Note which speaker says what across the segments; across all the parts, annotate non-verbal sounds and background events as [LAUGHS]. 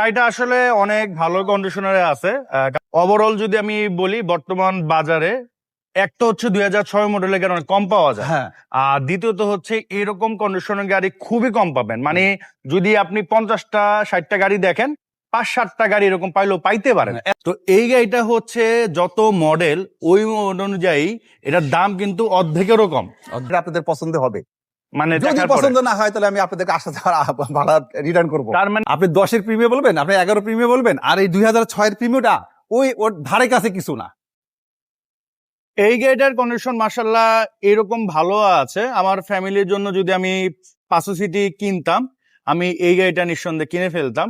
Speaker 1: গাড়িটা আসলে অনেক ভালো কন্ডিশনারে আছে। ওভারঅল যদি আমি বলি বর্তমান বাজারে এক তো হচ্ছে দুই হাজার ছয় মডেলের গাড়ি অনেক কম পাওয়া যায়।
Speaker 2: হ্যাঁ।
Speaker 1: আর দ্বিতীয়ত হচ্ছে এরকম কন্ডিশনের গাড়ি খুবই কম পাবেন। মানে যদি আপনি পঞ্চাশটা ষাটটা গাড়ি দেখেন পাঁচ সাতটা গাড়ি এরকম পাইলেও পাইতে পারেন। তো এই গাড়িটা হচ্ছে যত মডেল ওই অনুযায়ী এটার দাম কিন্তু অর্ধেকেরও কম।
Speaker 2: এটা আপনাদের পছন্দ হবে।
Speaker 1: মানে
Speaker 2: যদি
Speaker 1: দেখার
Speaker 2: পছন্দ না হয় তাহলে আমি আপনাদেরকে আসা যাওয়ার ভাড়া রিটার্ন করব।
Speaker 1: তার মানে
Speaker 2: আপনি দশের প্রিমিয়ে বলবেন আপনি এগারো প্রিমিয়ে বলবেন আর এই দুই হাজার ছয়ের প্রিমিয়টা ওই ওর ধারে কাছে কিছু না।
Speaker 1: এই গাড়িটার কন্ডিশন মার্শাল্লাহ এরকম ভালো আছে। আমার ফ্যামিলির জন্য যদি আমি পাঁচশো সিটি কিনতাম আমি এই গাড়িটা নিঃসন্দেহে কিনে ফেলতাম।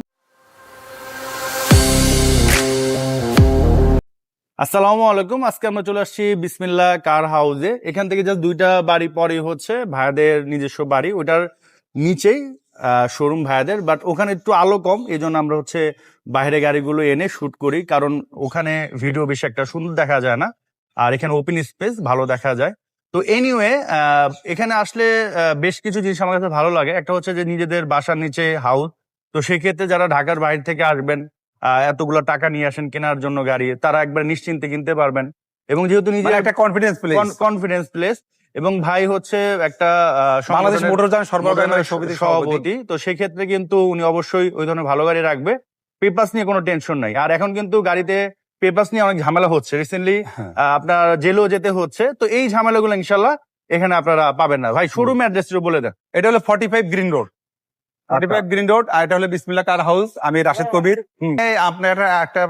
Speaker 1: আসসালামু আলাইকুম। আজকে আমরা চলে আসছি বিসমিল্লা কার হাউসে এখান থেকে জাস্ট দুইটা বাড়ি পরে হচ্ছে, ভাইয়াদের নিজস্ব বাড়ি। ওটার নিচেই শোরুম ভাইয়াদের বাট ওখানে একটু আলো কম এই জন্য আমরা হচ্ছে বাইরে গাড়িগুলো এনে শুট করি, কারণ ওখানে ভিডিও বেশি একটা সুন্দর দেখা যায় না, আর এখানে ওপেন স্পেস ভালো দেখা যায়। তো এনিওয়ে এখানে আসলে বেশ কিছু জিনিস আমার কাছে ভালো লাগে। একটা হচ্ছে যে নিজেদের বাসার নিচে হাউস তো সেক্ষেত্রে যারা ঢাকার বাইরে থেকে আসবেন এতগুলো টাকা নিয়ে আসেন কেনার জন্য গাড়ি তারা একবার নিশ্চিন্তে কিনতে পারবেন। এবং যেহেতু নিজের
Speaker 2: মানে একটা কনফিডেন্স প্লেস
Speaker 1: কনফিডেন্স প্লেস এবং ভাই হচ্ছে একটা
Speaker 2: বাংলাদেশ মোটরযান
Speaker 1: মোটরযানের সভাপতি। তো সেক্ষেত্রে কিন্তু উনি অবশ্যই ওই ধরনের ভালো গাড়ি রাখবে। পেপাস নিয়ে কোনো টেনশন নাই। আর এখন কিন্তু গাড়িতে পেপাস নিয়ে অনেক ঝামেলা হচ্ছে। রিসেন্টলি
Speaker 2: হ্যাঁ।
Speaker 1: আপনার জেলেও যেতে হচ্ছে। তো এই ঝামেলাগুলো ইনশাল্লাহ এখানে আপনারা পাবেন না। ভাই শোরুম অ্যাড্রেস বলে দেন।
Speaker 2: এটা হলো forty five green road green road আর এটা হলো বিসমিল্লা কার হাউস আমি রাশেদ কবির। আপনার একটা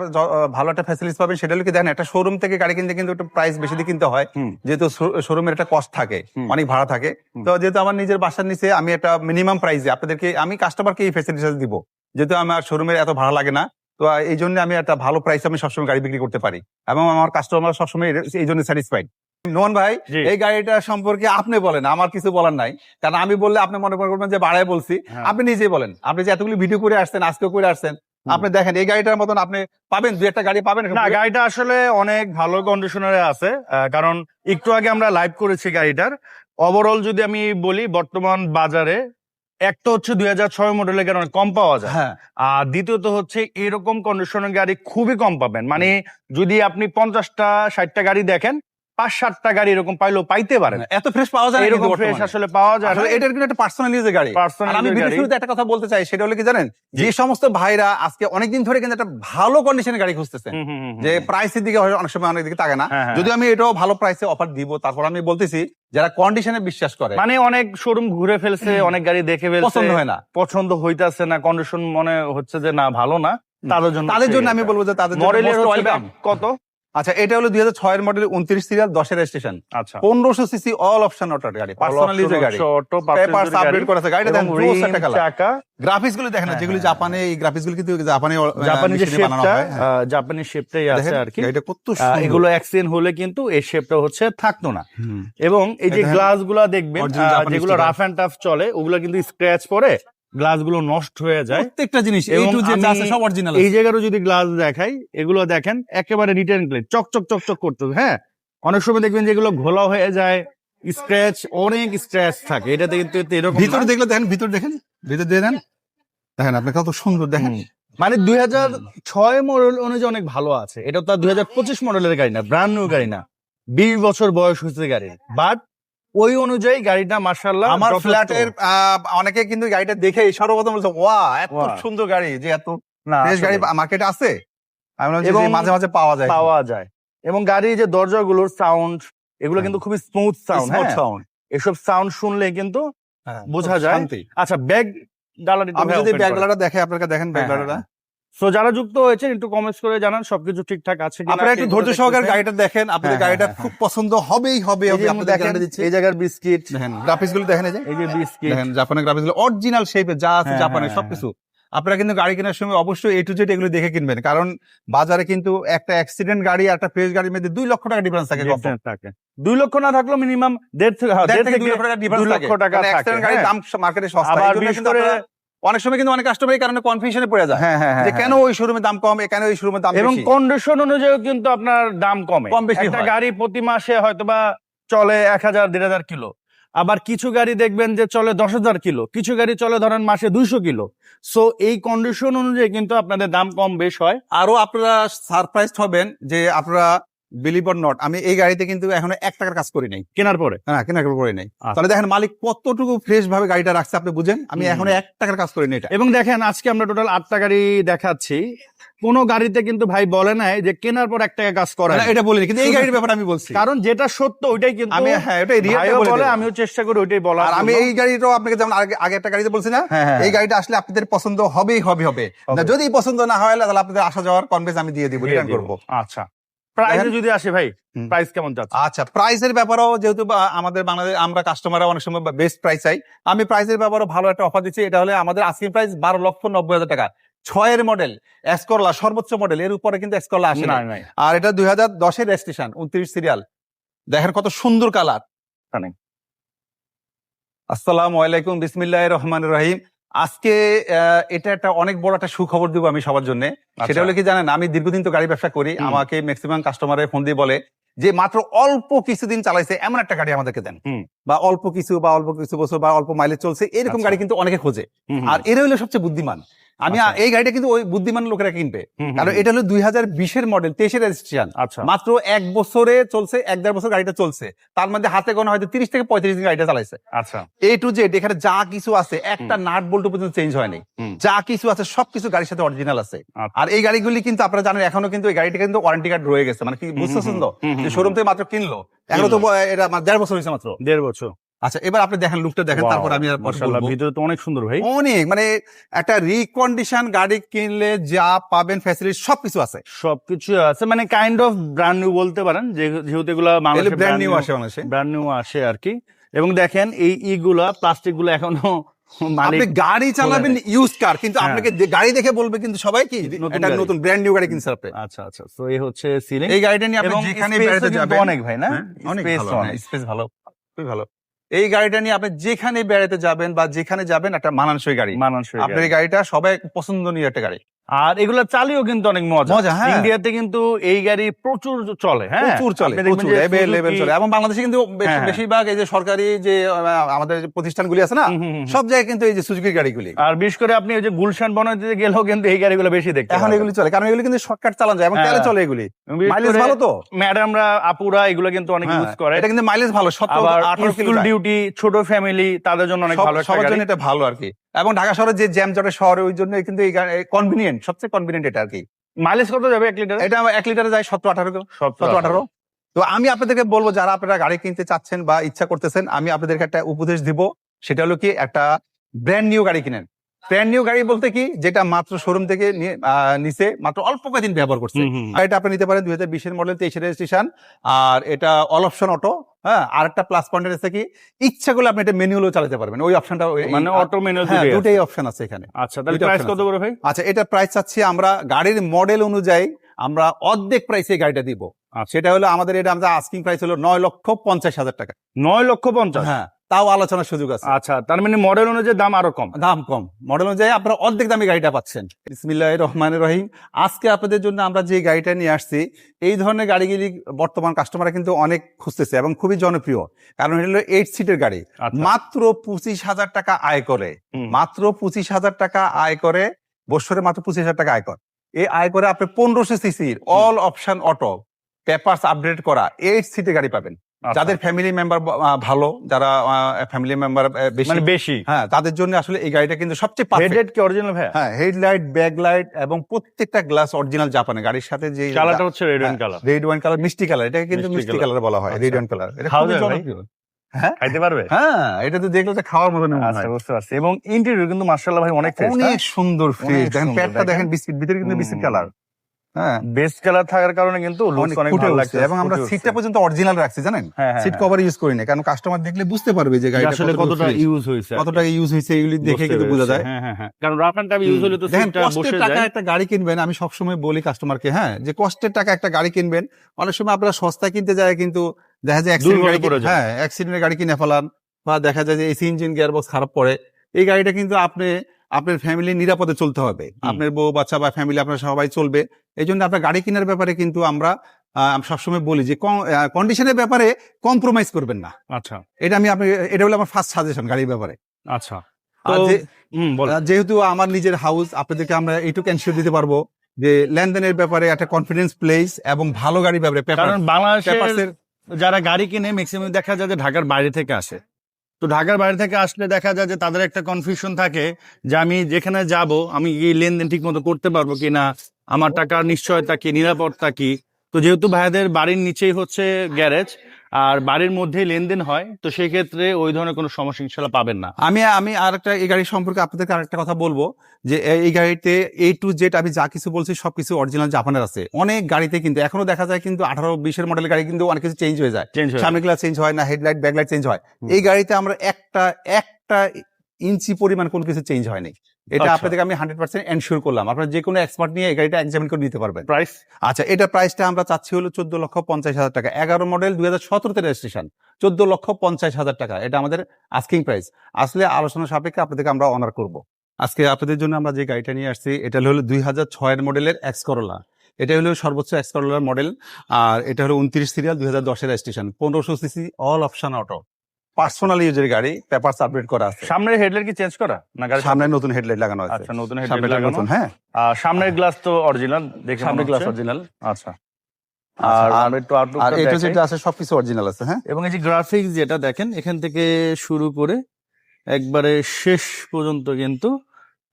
Speaker 2: ভালো একটা ফ্যাসিলিটি পাবেন সেটা হলো কি দেখেন একটা শোরুম থেকে গাড়ি কিনতে কিন্তু একটু প্রাইস বেশি দিয়ে কিনতে হয়। যেহেতু শোরুমের একটা কস্ট থাকে অনেক ভাড়া থাকে। তো যেহেতু আমার নিজের বাসার নিচে আমি একটা মিনিমাম প্রাইসে আপনাদেরকে আমি কাস্টমারকে এই ফ্যাসিলিটি দিব। যেহেতু আমার শোরুমের এত ভাড়া লাগে না তো এই জন্য আমি একটা ভালো প্রাইসে আমি সবসময় গাড়ি বিক্রি করতে পারি। এবং আমার কাস্টমার সবসময় এই জন্য স্যাটিসফাইড নোমান ভাই এই গাড়িটা সম্পর্কে আপনি বলেন আমার কিছু বলার নাই। কারণ আমি বললে আপনি মনে করবেন যে বাড়ায় বলছি।
Speaker 1: হ্যাঁ।
Speaker 2: আপনি নিজেই বলেন আপনি যে এতগুলো ভিডিও করে আসছেন আজকেও করে আসছেন আপনি দেখেন এই গাড়িটার মতন আপনি পাবেন দুই একটা গাড়ি পাবেন?
Speaker 1: না গাড়িটা আসলে অনেক ভালো কন্ডিশনারে আছে কারণ একটু আগে আমরা লাইভ করেছি গাড়িটার। ওভারঅল যদি আমি বলি বর্তমান বাজারে এক তো হচ্ছে দুই হাজার ছয় মডেলের গাড়ি অনেক কম পাওয়া যায়।
Speaker 2: হ্যাঁ।
Speaker 1: আর দ্বিতীয়ত হচ্ছে এরকম কন্ডিশনের গাড়ি খুবই কম পাবেন। মানে যদি আপনি পঞ্চাশটা ষাটটা গাড়ি দেখেন পাঁচ সাতটা গাড়ি এরকম পাইলেও পাইতে পারেন।
Speaker 2: এত ফ্রেশ পাওয়া যায় না
Speaker 1: এরকম ফ্রেশ আসলে পাওয়া যায়।
Speaker 2: আসলে এটার কিন্তু একটা পার্সোনাল ইউজের গাড়ি। আমি ভিডিও শুরুতে একটা কথা বলতে চাই সেটা হলো কি জানেন? যে সমস্ত ভাইরা আজকে অনেকদিন ধরে কিন্তু একটা ভালো কন্ডিশনের গাড়ি খুঁজতেছেন
Speaker 1: হুম।
Speaker 2: যে প্রাইসের দিকে অনেক সময় অনেক দিকে তাকায় না।
Speaker 1: হ্যাঁ, হ্যাঁ।
Speaker 2: যদি আমি এটাও ভালো প্রাইসে অফার দিব তারপর আমি বলতেছি যারা কন্ডিশনে বিশ্বাস করে।
Speaker 1: মানে অনেক শোরুম ঘুরে ফেলছে অনেক গাড়ি দেখে ফেলছে।
Speaker 2: পছন্দ হয় না।
Speaker 1: পছন্দ হইতাছে না কন্ডিশন মনে হচ্ছে যে না ভালো না। তাদের জন্য
Speaker 2: তাদের জন্য আমি বলব যে তাদের
Speaker 1: মডেলের কত?
Speaker 2: আচ্ছা এটা হলো দুই হাজার ছয়ের মডেল উনত্রিশ সিরিয়াল দশের স্টেশন
Speaker 1: আচ্ছা।
Speaker 2: পনেরোশো সিসি অল অপশন অটো গাড়ি পার্সোনাল গাড়ি। পেপারস আপডেট করা আছে গাড়িটা দেখেন জোস একটা
Speaker 1: চাকা।
Speaker 2: গ্রাফিক্সগুলো দেখেন
Speaker 1: হ্যাঁ,
Speaker 2: যেগুলো জাপানে এই গ্রাফিক্সগুলো কিন্তু জাপানে
Speaker 1: জাপানি যে শেপটা। জাপানি শেপটাই আছে আর কি।
Speaker 2: গাড়িটা কত সুন্দর।
Speaker 1: এগুলো অ্যাক্সিডেন্ট হলে কিন্তু এই শেপটা হচ্ছে থাকতো না। এবং এই যে গ্লাসগুলা দেখবেন যেগুলো রাফ অ্যান্ড টাফ চলে ওগুলো কিন্তু স্ক্র্যাচ পরে গ্লাসগুলো নষ্ট হয়ে যায়।
Speaker 2: প্রত্যেকটা জিনিস এই টু জেড আছে সব অরিজিনাল
Speaker 1: এই জায়গারও যদি গ্লাস দেখাই এগুলো দেখেন একেবারে রিটার্ন ক্লিন চকচক চকচক করতে হ্যাঁ? অনেক সময় দেখবেন যেগুলো ঘোলা হয়ে যায় স্ক্র্যাচ অনেক স্ক্র্যাচ থাকে এটাতে কিন্তু এরকম।
Speaker 2: ভিতরে দেখলে দেখেন ভিতর দেখেন ভিতর দিয়ে দেন। দেখেন আপনি কত সুন্দর দেখেন।
Speaker 1: মানে দুই হাজার ছয় মডেল অনুযায়ী অনেক ভালো আছে। এটা তো দুই হাজার পঁচিশ মডেলের গাড়ি না ব্র্যান্ড নিউ গাড়ি না। বিশ বছর বয়স হয়েছে গাড়ি বাট ওই অনুযায়ী গাড়িটা মার্শাল্লাহ
Speaker 2: আমার ফ্ল্যাটের অনেকে কিন্তু গাড়িটা দেখে সর্বপ্রথম বলছে ওয়া এত সুন্দর গাড়ি যে এত
Speaker 1: না
Speaker 2: ফ্রেশ গাড়ি মার্কেটে আছে?
Speaker 1: এবং
Speaker 2: মাঝে মাঝে পাওয়া যায়
Speaker 1: পাওয়া যায়। এবং গাড়ির যে দরজাগুলোর সাউন্ড এগুলো
Speaker 2: হ্যাঁ।
Speaker 1: কিন্তু খুবই স্মুথ সাউন্ড হ্যাঁ? এসব সাউন্ড শুনলে কিন্তু
Speaker 2: হ্যাঁ,
Speaker 1: বোঝা যায়। আচ্ছা ব্যাগ ডালাটি
Speaker 2: আমি যদি ব্যাগলাটা দেখে আপনাকে দেখেন
Speaker 1: হ্যাঁ,
Speaker 2: ব্যাগলাটা
Speaker 1: সো যারা যুক্ত হয়েছে একটু কমেন্টস করে জানান সবকিছু ঠিকঠাক আছে
Speaker 2: আপনারা একটু ধৈর্য সহকারে গাড়িটা দেখেন আপনাদের
Speaker 1: হ্যাঁ,
Speaker 2: গাড়িটা
Speaker 1: হ্যাঁ,
Speaker 2: খুব পছন্দ হবেই হবে
Speaker 1: যে
Speaker 2: আপনাদের গ্যারান্টি দিচ্ছি।
Speaker 1: এই জায়গার বিস্কিট।
Speaker 2: দেখেন গ্রাফিক্সগুলো দেখেন এই যে।
Speaker 1: এই যে বিস্কিট।
Speaker 2: দেখেন জাপানের গ্রাফিক্সগুলো অরিজিনাল শেপে যা আছে
Speaker 1: হ্যাঁ,
Speaker 2: জাপানের
Speaker 1: হ্যাঁ,
Speaker 2: সবকিছু। আপনারা কিন্তু গাড়ি কেনার সময় অবশ্যই এ টু জেড এগুলো দেখে কিনবেন। কারণ বাজারে কিন্তু একটা অ্যাক্সিডেন্ট গাড়ি আর একটা ফ্রেশ গাড়ির মধ্যে দুই লক্ষ টাকা ডিফারেন্স থাকে।
Speaker 1: থাকে। দুই লক্ষ না থাকলেও মিনিমাম দেড় থেকে হ্যাঁ,
Speaker 2: দুই লক্ষ টাকা ডিফারেন্স থাকে। গাড়ির
Speaker 1: হ্যাঁ।
Speaker 2: দাম মার্কেটে সস্তা অনেক সময় কিন্তু অনেক কাস্টমার এই কারণে কনফিউশনে পড়ে যায়।
Speaker 1: হ্যাঁ হ্যাঁ
Speaker 2: যে
Speaker 1: হ্যাঁ,
Speaker 2: কেন ওই শোরুমের দাম কম কেন ওই শোরুমের দাম
Speaker 1: এবং কন্ডিশন অনুযায়ী কিন্তু আপনার দাম কমে।
Speaker 2: কম বেশি
Speaker 1: একটা গাড়ি প্রতি মাসে হয়তোবা চলে এক হাজার দেড় হাজার কিলো। আবার কিছু গাড়ি দেখবেন যে চলে দশ হাজার কিলো। কিছু গাড়ি চলে ধরেন মাসে দুইশো কিলো। সো এই কন্ডিশন অনুযায়ী কিন্তু আপনাদের দাম কম বেশ হয়।
Speaker 2: আরও আপনারা সারপ্রাইজ হবেন যে আপনারা বিলিভ অর নট আমি এই গাড়িতে কিন্তু এখনও এক টাকার কাজ করি নাই।
Speaker 1: কেনার পরে?
Speaker 2: হ্যাঁ কেনা করে নাই।
Speaker 1: আচ্ছা।
Speaker 2: তাহলে দেখেন মালিক কতটুকু ফ্রেশ ভাবে গাড়িটা রাখছে আপনি বুঝেন? আমি। এখনও এক টাকার কাজ করি নাই এটা।
Speaker 1: এবং দেখেন আজকে আমরা টোটাল আটটা গাড়ি দেখাচ্ছি। কোন গাড়িতে কিন্তু ভাই বলে নাই যে কেনার পর এক টাকা কাজ করে
Speaker 2: এটা বলিনি কিন্তু এই গাড়ির ব্যাপারে আমি বলছি।
Speaker 1: কারণ যেটা সত্য ওইটাই কিন্তু
Speaker 2: আমি হ্যাঁ ওটাই
Speaker 1: বলে আমিও চেষ্টা করি ওইটাই বলার
Speaker 2: আর আমি এই গাড়িটাও আপনাকে যেমন আগে আগে একটা গাড়িতে বলছি না
Speaker 1: হ্যাঁ, হ্যাঁ,
Speaker 2: এই গাড়িটা আসলে আপনাদের পছন্দ হবেই হবে হবে। যদি পছন্দ না হয় তাহলে আপনাদের আসা যাওয়ার কনভেন্স আমি দিয়ে দিব রিটার্ন করব।
Speaker 1: আচ্ছা। প্রাইসে
Speaker 2: দেখেন-
Speaker 1: যদি আসে ভাই প্রাইস কেমন যাচ্ছে?
Speaker 2: আচ্ছা প্রাইসের ব্যাপারেও যেহেতু আমাদের বাংলাদেশ আমরা কাস্টমাররা অনেক সময় বেস্ট প্রাইস চাই। আমি প্রাইসের ব্যাপারেও ভালো একটা অফার দিচ্ছি। এটা হলে আমাদের প্রাইস বারো লক্ষ নব্বই হাজার টাকা। ছয়ের মডেল এসকরলা সর্বোচ্চ মডেল এর উপরে কিন্তু এসকরলা আসে না।
Speaker 1: নাই নাই।
Speaker 2: আর এটা দুই হাজার দশের রেজিস্ট্রেশন উনত্রিশ সিরিয়াল দেখেন কত সুন্দর কালার। আসসালামু আলাইকুম বিসমিল্লাহ রহমান রহিম। আজকে এটা একটা অনেক বড় একটা সুখবর দিব আমি সবার জন্য।
Speaker 1: আচ্ছা।
Speaker 2: সেটা হলে কি জানেন আমি দীর্ঘদিন তো গাড়ি ব্যবসা করি আমাকে ম্যাক্সিমাম কাস্টমারের ফোন দিয়ে বলে যে মাত্র অল্প কিছুদিন চালাইছে এমন একটা গাড়ি আমাদেরকে দেন। বা অল্প কিছু বা অল্প কিছু বছর বা অল্প মাইলেজ চলছে এরকম
Speaker 1: আচ্ছা।
Speaker 2: গাড়ি কিন্তু অনেকে খোঁজে। আর এরা হলো সবচেয়ে বুদ্ধিমান। আমি
Speaker 1: আচ্ছা।
Speaker 2: এই গাড়িটা কিন্তু ওই বুদ্ধিমান লোকেরা কিনবে। কারণ এটা হলো দুই হাজার বিশের মডেল তেইশের রেজিস্ট্রেশন
Speaker 1: আচ্ছা।
Speaker 2: মাত্র এক বছরে চলছে এক দেড় বছর গাড়িটা চলছে। তার মধ্যে হাতে গোনা হয়তো তিরিশ থেকে পঁয়ত্রিশ দিন গাড়িটা চালাইছে।
Speaker 1: আচ্ছা।
Speaker 2: এ টু জেড এখানে যা কিছু আছে একটা নাট বল্টু পর্যন্ত চেঞ্জ হয়নি। যা কিছু আছে সবকিছু গাড়ির সাথে অরিজিনাল আছে।
Speaker 1: আচ্ছা।
Speaker 2: আর এই গাড়িগুলি কিন্তু আপনারা জানেন এখনও কিন্তু এই গাড়িটা কিন্তু ওয়ারেন্টি কার্ড রয়ে গেছে। মানে কি বুঝতেছেন তো। শোরুম থেকে মাত্র কিনলো। এখনও তো এটা দেড় বছর হয়েছে মাত্র।
Speaker 1: দেড় বছর।
Speaker 2: আচ্ছা এবার আপনি দেখেন লুকটা দেখেন তারপর আমি আর।
Speaker 1: ভিতরে তো অনেক সুন্দর ভাই।
Speaker 2: অনেক মানে একটা রিকন্ডিশন গাড়ি কিনলে যা পাবেন ফ্যাসিলিটি সবকিছু আছে।
Speaker 1: সবকিছু আছে মানে কাইন্ড অফ ব্র্যান্ড নিউ বলতে পারেন যেহেতু এগুলো
Speaker 2: এগুলো ব্র্যান্ড নিউ আসে বাংলাদেশে।
Speaker 1: ব্র্যান্ড নিউ আসে আর কি। এবং দেখেন এই ইগুলা প্লাস্টিকগুলো এখনও
Speaker 2: আপনি গাড়ি চালাবেন ইউজ কার কিন্তু
Speaker 1: হ্যাঁ।
Speaker 2: আপনাকে যে গাড়ি দেখে বলবে কিন্তু সবাই কি?
Speaker 1: নতুন
Speaker 2: এটা নতুন ব্র্যান্ড নিউ গাড়ি কিনছে আপনি।
Speaker 1: আচ্ছা আচ্ছা তো এই হচ্ছে সিলিং
Speaker 2: এই গাড়িটা নিয়ে আপনি যেখানে বেড়াতে যাবেন
Speaker 1: অনেক ভাই না?
Speaker 2: হ্যাঁ, অনেক ভালো,
Speaker 1: তো
Speaker 2: হ্যাঁ, ভালো খুবই ভালো। এই গাড়িটা নিয়ে আপনি যেখানে বেড়াতে যাবেন বা যেখানে যাবেন একটা মানানসই গাড়ি।
Speaker 1: মানানসই
Speaker 2: আপনার এই গাড়িটা সবাই পছন্দনীয় একটা গাড়ি।
Speaker 1: আর এগুলো চালিয়েও কিন্তু অনেক মজা।
Speaker 2: মজা, হ্যাঁ।
Speaker 1: ইন্ডিয়াতে কিন্তু এই গাড়ি প্রচুর চলে হ্যাঁ।
Speaker 2: প্রচুর চলে প্রচুর অ্যাভেলেবেল চলে। এবং বাংলাদেশে কিন্তু
Speaker 1: হ্যাঁ, হ্যাঁ।
Speaker 2: বেশিরভাগ এই যে সরকারি যে আমাদের প্রতিষ্ঠানগুলি আছে না। সব জায়গায় কিন্তু এই যে সুজুকির গাড়িগুলি।
Speaker 1: আর বিশেষ করে আপনি ওই যে গুলশান বনাইতে গেলেও কিন্তু এই গাড়িগুলো বেশি দেখতে
Speaker 2: এখন এগুলি চলে কারণ এগুলি কিন্তু শর্টকাট চালানো যায় এবং
Speaker 1: হ্যাঁ।
Speaker 2: তেলে চলে এগুলি। মাইলেজ ভালো তো?
Speaker 1: ম্যাডামরা আপুরা এগুলো কিন্তু অনেক
Speaker 2: হ্যাঁ,
Speaker 1: ইউজ করে।
Speaker 2: এটা কিন্তু মাইলেজ ভালো সত্তর আঠারো কিলো
Speaker 1: ডিউটি ছোট ফ্যামিলি তাদের জন্য অনেক ভালো একটা
Speaker 2: সবার জন্য এটা ভালো আর কি। এবং ঢাকা শহরে যে জ্যাম জটের শহরে ওই জন্য কিন্তু এই কনভিনিয়েন্ট সবচেয়ে কনভিনিয়েন্ট এটা আর কি
Speaker 1: মাইলেজ কত যাবে এক লিটার
Speaker 2: এটা এক লিটারে যায় সতেরো আঠারো
Speaker 1: সতেরো
Speaker 2: আঠারো। তো আমি আপনাদেরকে বলব যারা আপনারা গাড়ি কিনতে চাচ্ছেন বা ইচ্ছা করতেছেন আমি আপনাদেরকে একটা উপদেশ দিব। সেটা হলো কি একটা ব্র্যান্ড নিউ গাড়ি কিনেন। ব্র্যান্ড নিউ গাড়ি বলতে কি? যেটা মাত্র শোরুম থেকে নিচে মাত্র অল্প কয়েকদিন ব্যবহার করছে। এটা আপনি নিতে পারেন দুই হাজার বিশের মডেল তেইশের রেজিস্ট্রেশন আর এটা অল অপশন অটো হ্যাঁ? আর একটা প্লাস পয়েন্ট আছে কি? ইচ্ছা করলে আপনি এটা ম্যানুয়ালও চালাতে পারবেন। ওই অপশনটা
Speaker 1: মানে অটো ম্যানুয়াল
Speaker 2: দুটোই অপশন আছে। এখানে।
Speaker 1: আচ্ছা তাহলে প্রাইস কত করে ভাই?
Speaker 2: আচ্ছা এটা প্রাইস চাচ্ছি আমরা গাড়ির মডেল অনুযায়ী আমরা অর্ধেক প্রাইসে গাড়িটা দিব।
Speaker 1: আচ্ছা।
Speaker 2: সেটা হলো আমাদের এটা আমাদের আস্কিং প্রাইস হলো নয় লক্ষ পঞ্চাশ হাজার টাকা।
Speaker 1: নয় লক্ষ পঞ্চাশ?
Speaker 2: হ্যাঁ। তাও আলোচনার সুযোগ আছে।
Speaker 1: আচ্ছা তার মানে মডেল অনুযায়ী দাম আরও কম।
Speaker 2: দাম কম। মডেল অনুযায়ী আপনারা অর্ধেক দামে গাড়িটা পাচ্ছেন। ইসমিল্লাহ রহমান রহিম। আজকে আপনাদের জন্য আমরা যে গাড়িটা নিয়ে আসছি এই ধরনের গাড়িগুলি বর্তমান কাস্টমাররা কিন্তু অনেক খুঁজতেছে এবং খুবই জনপ্রিয়। কারণ এটা হলো এইট সিটের গাড়ি।
Speaker 1: আচ্ছা।
Speaker 2: মাত্র পঁচিশ হাজার টাকা আয় করে। মাত্র পঁচিশ হাজার টাকা আয় করে বছরে মাত্র পঁচিশ হাজার টাকা আয় করে। এই আয় করে আপনি পনেরোশো সিসির all option auto papers update করা এইট সিটের গাড়ি পাবেন। যাদের ফ্যামিলি মেম্বার ভালো যারা ফ্যামিলি মেম্বার বেশি।
Speaker 1: মানে বেশি।
Speaker 2: হ্যাঁ তাদের জন্য আসলে এই গাড়িটা কিন্তু সবচেয়ে পারফেক্ট
Speaker 1: কি অরিজিনাল ভাই
Speaker 2: হ্যাঁ হেডলাইট ব্যাকলাইট এবং প্রত্যেকটা গ্লাস অরিজিনাল জাপানের গাড়ির সাথে যে
Speaker 1: কালারটা হচ্ছে red and colour
Speaker 2: red wine colour মিষ্টি কালার এটাকে কিন্তু
Speaker 1: মিষ্টি
Speaker 2: কালার বলা হয়
Speaker 1: আচ্ছা।
Speaker 2: রেড ওয়াইন কালার এটা খুবই জনপ্রিয়। হ্যাঁ।
Speaker 1: খাইতে পারবে?
Speaker 2: হ্যাঁ এটা তো দেখলে তো খাওয়ার মতো মনে
Speaker 1: আচ্ছা
Speaker 2: হয়
Speaker 1: বুঝতে পারছি। এবং ইন্টেরিয়র কিন্তু মার্শাল্লাহ ভাই অনেক ফ্রেশ
Speaker 2: অনেক সুন্দর ফ্রেশ দেখেন প্যাডটা দেখেন। বিস্কিট ভিতরে কিন্তু বিস্কিট কালার হ্যাঁ।
Speaker 1: বেস্ট কালার থাকার কারণে কিন্তু লুকস
Speaker 2: অনেক
Speaker 1: ভালো লাগছে।
Speaker 2: এবং আমরা। সিটটা পর্যন্ত অরিজিনাল রাখছি জানেন? সিট। কভার ইউজ করি না কারণ কাস্টমার দেখলে বুঝতে পারবে যে গাড়িটা
Speaker 1: আসলে কতটা ইউজ হয়েছে
Speaker 2: কত টাকা ইউজ হয়েছে এগুলি দেখে কিন্তু বোঝা যায়।
Speaker 1: হ্যাঁ হ্যাঁ হ্যাঁ। কারণ রাফ এন্ড টাইপ ইউজ হলে তো সিটটা বসে
Speaker 2: কষ্টের টাকা একটা গাড়ি কিনবেন আমি সবসময় বলি কাস্টমারকে হ্যাঁ যে কষ্টের টাকা একটা গাড়ি কিনবেন অনেক সময় আপনারা সস্তা কিনতে যায় কিন্তু দেখা যায় অ্যাক্সিডেন্ট গাড়ি কিনে- হ্যাঁ অ্যাক্সিডেন্টের গাড়ি কিনে ফেলান বা দেখা যায় যে এসি ইঞ্জিন গিয়ারবক্স খারাপ পড়ে এই গাড়িটা কিন্তু আপনি আপনার ফ্যামিলি নিরাপদে চলতে হবে। আপনার বউ বাচ্চা বা ফ্যামিলি আপনার সবাই চলবে। এই জন্য আপনার গাড়ি কেনার ব্যাপারে কিন্তু আমরা আমি সবসময় বলি যে কন্ডিশনের ব্যাপারে কম্প্রোমাইজ করবেন না।
Speaker 1: আচ্ছা।
Speaker 2: এটা আমি আপনি এটা হলো আমার ফার্স্ট সাজেশন গাড়ির ব্যাপারে।
Speaker 1: আচ্ছা।
Speaker 2: যেহেতু আমার নিজের হাউস আপনাদেরকে আমরা এইটুকু এনশিওর দিতে পারব যে লেনদেনের ব্যাপারে একটা কনফিডেন্স প্লেস এবং ভালো গাড়ির ব্যাপারে
Speaker 1: কারণ বাংলাদেশের যারা গাড়ি কিনে ম্যাক্সিমাম দেখা যায় যে ঢাকার বাইরে থেকে আসে। তো ঢাকার বাইরে থেকে আসলে দেখা যায় যে তাদের একটা কনফিউশন থাকে যে আমি যেখানে যাব, আমি এই লেনদেন ঠিক মতো করতে পারব কি না আমার টাকার নিশ্চয়তা কি, নিরাপত্তা কি? তো যেহেতু ভাইদের বাড়ির নিচেই হচ্ছে গ্যারেজ আর বাড়ির মধ্যেই লেনদেন হয় তো সেই ক্ষেত্রে ওই ধরনের কোনো সমস্যা ইনশাল্লাহ পাবেন না।
Speaker 2: আমি আমি আর একটা এই গাড়ি সম্পর্কে আপনাদেরকে আরেকটা কথা বলব যে এই গাড়িতে এ টু জেড আমি যা কিছু বলছি সবকিছু অরিজিনাল জাপানের আছে। অনেক গাড়িতে কিন্তু এখনও দেখা যায় কিন্তু আঠারো বিশের মডেলের গাড়ি কিন্তু অনেক কিছু চেঞ্জ হয়ে যায়।
Speaker 1: চেঞ্জ হয়ে
Speaker 2: সামনে গ্লাস চেঞ্জ হয় না হেডলাইট ব্যাকলাইট চেঞ্জ হয়। এই গাড়িতে আমরা একটা একটা ইঞ্চি পরিমাণ কোনো কিছু চেঞ্জ হয়নি এটা
Speaker 1: আচ্ছা।
Speaker 2: আপনাদেরকে আমি হান্ড্রেড পার্সেন্ট এনশিওর করলাম। আপনারা যে কোনো এক্সপার্ট নিয়ে এই গাড়িটা এক্সামিন করে নিতে পারবেন।
Speaker 1: প্রাইস
Speaker 2: আচ্ছা এটা প্রাইসটা আমরা চাচ্ছি হলো চোদ্দ লক্ষ পঞ্চাশ হাজার টাকা। এগারো মডেল দুই হাজার সতেরোতে রেজিস্ট্রেশন চোদ্দ লক্ষ পঞ্চাশ হাজার টাকা। এটা আমাদের আস্কিং প্রাইস আসলে আলোচনা সাপেক্ষে আপনাদেরকে আমরা অনার করব। আজকে আপনাদের জন্য আমরা যে গাড়িটা নিয়ে আসছি এটা হলো দুই হাজার ছয়ের মডেলের এক্স করোলা এটা হলো সর্বোচ্চ এক্স করোলার মডেল আর এটা হলো উনত্রিশ সিরিয়াল দুই হাজার দশের রেজিস্ট্রেশন পনেরোশো CC all option auto personal ইউজের গাড়ি পেপার আপডেট করা আছে।
Speaker 1: সামনের হেডলাইট কি চেঞ্জ করা? না গাড়ি
Speaker 2: সামনে নতুন হেডলাইট লাগানো আছে।
Speaker 1: আচ্ছা নতুন হেডলাইট লাগানো।
Speaker 2: নতুন হ্যাঁ।
Speaker 1: আর সামনের গ্লাস তো অরিজিনাল দেখে
Speaker 2: সামনে
Speaker 1: মনে
Speaker 2: গ্লাস অরিজিনাল
Speaker 1: আচ্ছা। আর
Speaker 2: আর
Speaker 1: আমরা একটু
Speaker 2: আর
Speaker 1: আউটলুকটা
Speaker 2: এটা। যেটা আছে সবকিছু অরিজিনাল আছে হ্যাঁ।
Speaker 1: এবং এই যে গ্রাফিক্স যেটা দেখেন এখান থেকে শুরু করে একবারে শেষ পর্যন্ত কিন্তু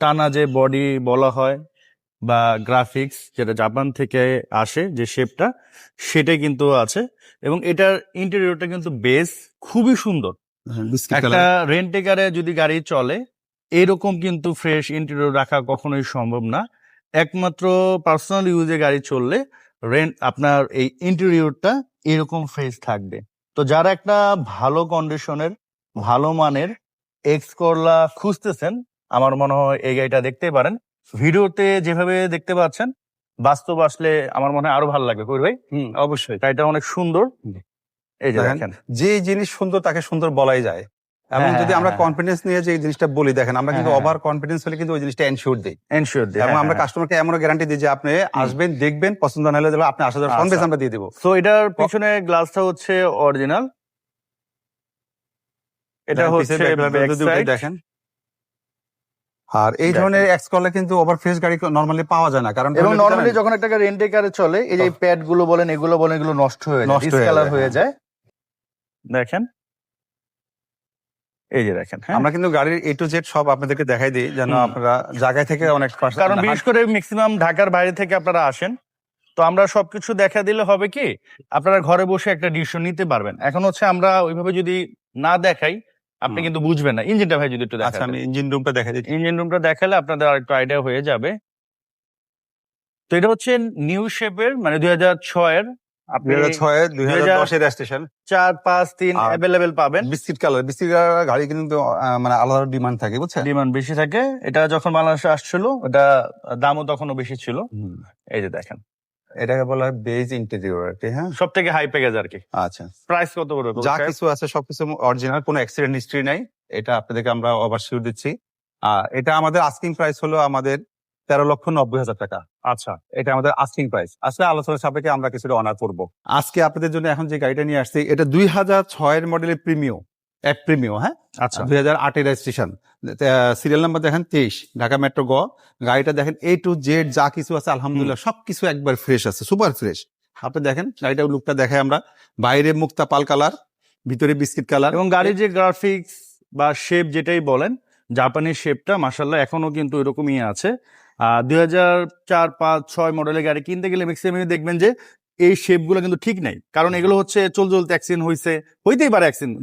Speaker 1: টানা যে বডি বলা হয় বা গ্রাফিক্স যেটা জাপান থেকে আসে যে শেপটা সেটাই কিন্তু আছে। এবং এটার ইন্টেরিয়রটা কিন্তু বেস খুবই সুন্দর।
Speaker 2: বিস্কিট
Speaker 1: একটা রেন্টেকারে যদি গাড়ি চলে এরকম কিন্তু ফ্রেশ ইন্টেরিয়র রাখা কখনোই সম্ভব না। একমাত্র পার্সোনাল ইউজে গাড়ি চললে রেন্ট আপনার এই ইন্টেরিয়রটা এরকম ফ্রেশ থাকবে। তো যারা একটা ভালো কন্ডিশনের ভালো মানের এক্স করলা খুঁজতেছেন আমার মনে হয় এই গাড়িটা দেখতে পারেন। ভিডিওতে যেভাবে দেখতে পাচ্ছেন বাস্তব আসলে আমার মনে হয় আরও ভালো লাগবে। কই ভাই?
Speaker 2: হুম অবশ্যই।
Speaker 1: গাড়িটা অনেক সুন্দর। এই যে
Speaker 2: দেখেন, যে জিনিস সুন্দর তাকে সুন্দর বলাই যায়। এবং
Speaker 1: হ্যাঁ,
Speaker 2: যদি
Speaker 1: হ্যাঁ,
Speaker 2: আমরা
Speaker 1: হ্যাঁ।
Speaker 2: কনফিডেন্স নিয়ে যে জিনিসটা বলি দেখেন আমরা কিন্তু
Speaker 1: হ্যাঁ,
Speaker 2: ওভার কনফিডেন্স হলে কিন্তু ওই জিনিসটা এনশিওর দিই।
Speaker 1: এনশিওর
Speaker 2: এবং আমরা কাস্টমারকে এমনও গ্যারান্টি দিই যে আপনি আসবেন দেখবেন পছন্দ না হলে আপনি আসা যাওয়ার ফোন। আমরা দিয়ে দেবো।
Speaker 1: সো এটার পিছনে গ্লাসটা হচ্ছে অরিজিনাল এটা হচ্ছে।
Speaker 2: দেখেন। আর এই ধরনের এক্স করলে কিন্তু ওভার ফ্রেশ গাড়ি নরমালি পাওয়া যায় না কারণ
Speaker 1: এবং নর্মালি যখন একটা রেন্টে কারে চলে এই যে প্যাডগুলো বলেন এগুলো বলেন এগুলো নষ্ট হয়ে যায়
Speaker 2: নষ্ট হয়ে
Speaker 1: কালার
Speaker 2: যায়,
Speaker 1: হয়ে
Speaker 2: হ্যাঁ।
Speaker 1: যায়। দেখেন। এই যে দেখেন হ্যাঁ।
Speaker 2: আমরা কিন্তু গাড়ির এ টু জেড সব আপনাদেরকে দেখাই দিই যেন আপনারা জায়গায় থেকে অনেক
Speaker 1: কারণ বিশেষ করে ম্যাক্সিমাম ঢাকার বাইরে থেকে আপনারা আসেন তো আমরা সবকিছু দেখা দিলে হবে কি আপনারা ঘরে বসে একটা ডিসিশন নিতে পারবেন। এখন হচ্ছে আমরা ওইভাবে যদি না দেখাই আপনি কিন্তু বুঝবেন না। ইঞ্জিনটা ভাই যদি একটু
Speaker 2: আচ্ছা
Speaker 1: দেখান
Speaker 2: আমি ইঞ্জিন রুমটা দেখাই দিচ্ছি।
Speaker 1: ইঞ্জিন রুমটা দেখালে আপনাদের আরেকটু আইডিয়া হয়ে যাবে। তো এটা হচ্ছে নিউ শেপের মানে দুই হাজার ছয়ের আপনি
Speaker 2: দুই হাজার ছয় দুই হাজার দশের স্টেশন
Speaker 1: চার পাঁচ তিন
Speaker 2: আর-
Speaker 1: অ্যাভেলেবেল পাবেন।
Speaker 2: বিস্কিট কালার বিস্কিট কালার গাড়ি কিন্তু আহ, মানে আলাদা ডিমান্ড থাকে বুঝছেন?
Speaker 1: ডিমান্ড বেশি থাকে। এটা যখন বাংলাদেশে আসছিল এটা দামও তখনও বেশি ছিল। এই যে দেখেন।
Speaker 2: এটাকে বলা হয় বেজ ইন্টেরিয়র আর কি হ্যাঁ?
Speaker 1: সব থেকে হাই প্যাকেজ আর কি।
Speaker 2: আচ্ছা।
Speaker 1: প্রাইস কত করে
Speaker 2: যা কিছু আছে সবকিছু অরিজিনাল কোনো অ্যাক্সিডেন্ট হিস্ট্রি নাই। এটা আপনাদেরকে আমরা ওভার শিওর দিচ্ছি। আর এটা আমাদের আস্কিং প্রাইস হলো আমাদের তেরো লক্ষ নব্বই হাজার টাকা।
Speaker 1: আচ্ছা।
Speaker 2: এটা আমাদের আস্কিং প্রাইস আসলে আলোচনা সাপেক্ষে আমরা কিছুটা অনার করব। আজকে আপনাদের জন্য এখন যে গাড়িটা নিয়ে আসছি এটা দুই হাজার ছয়ের মডেলের প্রিমিও এক প্রিমিও হ্যাঁ?
Speaker 1: আচ্ছা।
Speaker 2: দুই হাজার আটের রেজিস্ট্রেশন সিরিয়াল নাম্বার দেখেন তেইশ ঢাকা মেট্রো গ। গাড়িটা দেখেন এ টু জেড যা কিছু আছে আলহামদুলিল্লাহ সবকিছু একবার ফ্রেশ আছে সুপার ফ্রেশ আপনি দেখেন গাড়িটার লুকটা দেখাই আমরা। বাইরে মুক্তা পাল কালার ভিতরে বিস্কিট কালার
Speaker 1: এবং গাড়ির যে গ্রাফিক্স বা শেপ যেটাই বলেন জাপানি শেপটা মাসাল্লাহ এখনও কিন্তু এরকমই আছে। আর দুই হাজার চার পাঁচ ছয় মডেলের গাড়ি কিনতে গেলে ম্যাক্সিমাম দেখবেন যে এই শেপগুলো কিন্তু ঠিক নাই। কারণ এগুলো হচ্ছে চল চলতে অ্যাক্সিডেন্ট হয়েছে হইতেই পারে
Speaker 2: অ্যাক্সিডেন্ট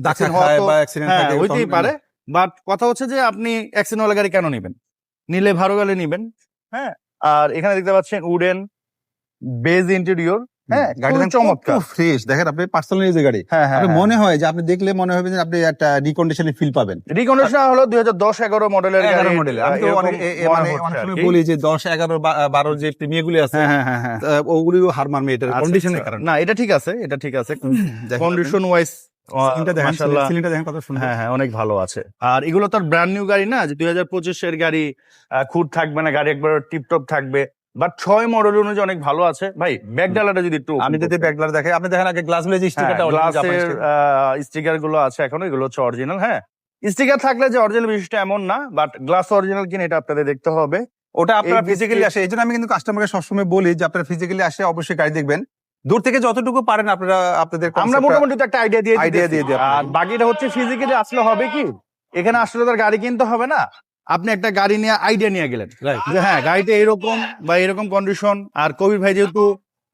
Speaker 1: হ্যাঁ হইতেই পারে। বাট কথা হচ্ছে যে আপনি অ্যাক্সিডেন্ট গাড়ি কেন নেবেন? নিলে ভালো গাড়ি নিবেন হ্যাঁ? আর এখানে দেখতে পাচ্ছেন উডেন বেজ ইন্টেরিয়র হ্যাঁ
Speaker 2: গাড়িটা
Speaker 1: খুবই চমৎকার।
Speaker 2: ফ্রেশ দেখেন আপনি পার্সোনাল ইউজে গাড়ি।
Speaker 1: হ্যাঁ হ্যাঁ
Speaker 2: আপনি মনে হয় যে আপনি দেখলে মনে হবে যে আপনি একটা রিকন্ডিশনে ফিল পাবেন।
Speaker 1: রিকন্ডিশন হলো দুই হাজার দশ এগারো মডেলের
Speaker 2: এগারো মডেল আমি তো অনেক
Speaker 1: মনে
Speaker 2: অনেক সময় বলি যে দশ এগারো বা- বারোর যে আছে
Speaker 1: হ্যাঁ হ্যাঁ হ্যাঁ হ্যাঁ।
Speaker 2: ওগুলিও হার মারবে এটার
Speaker 1: আচ্ছা,
Speaker 2: কন্ডিশনের
Speaker 1: আচ্ছা।
Speaker 2: কারণে।
Speaker 1: না এটা ঠিক আছে এটা ঠিক আছে। কন্ডিশন ওয়াইজ হ্যাঁ হ্যাঁ অনেক ভালো আছে। আর এগুলো তো ব্র্যান্ড নিউ গাড়ি না যে দুই হাজার পঁচিশের গাড়ি আহ, থাকবে না গাড়ি একবার টিপটপ থাকবে। বাট ছয় মডেল অনুযায়ী অনেক ভালো আছে। ভাই ব্যাক ডালাটা যদি একটু
Speaker 2: আমি যদি ব্যাগলার দেখে আপনি দেখেন আগে গ্লাসগুলো যে স্টিকারটা
Speaker 1: গ্লাসের স্টিকারগুলো আছে এখনও এগুলো হচ্ছে অরিজিনাল হ্যাঁ। স্টিকার থাকলে যে অরিজিনাল বিশিষ্ট এমন না বাট গ্লাস অরিজিনাল কিনা এটা আপনাদের দেখতে হবে।
Speaker 2: ওটা আপনারা ফিজিক্যালি আসে এই জন্য আমি কিন্তু কাস্টমারকে সবসময় বলি যে আপনারা ফিজিক্যালি আসে অবশ্যই গাড়ি দেখবেন। দূর থেকে যতটুকু পারেন আপনারা আপনাদের
Speaker 1: আমরা মোটামুটি একটা আইডিয়া দিয়ে দিতেছি।
Speaker 2: দিয়ে দিই
Speaker 1: আর বাকিটা হচ্ছে ফিজিক্যালি আসলে হবে কি? এখানে আসলে তার গাড়ি কিনতে হবে না। আপনি একটা গাড়ি নিয়ে আইডিয়া নিয়ে গেলেন। যে হ্যাঁ গাড়িটা এরকম বা এরকম কন্ডিশন আর কবির ভাই যেহেতু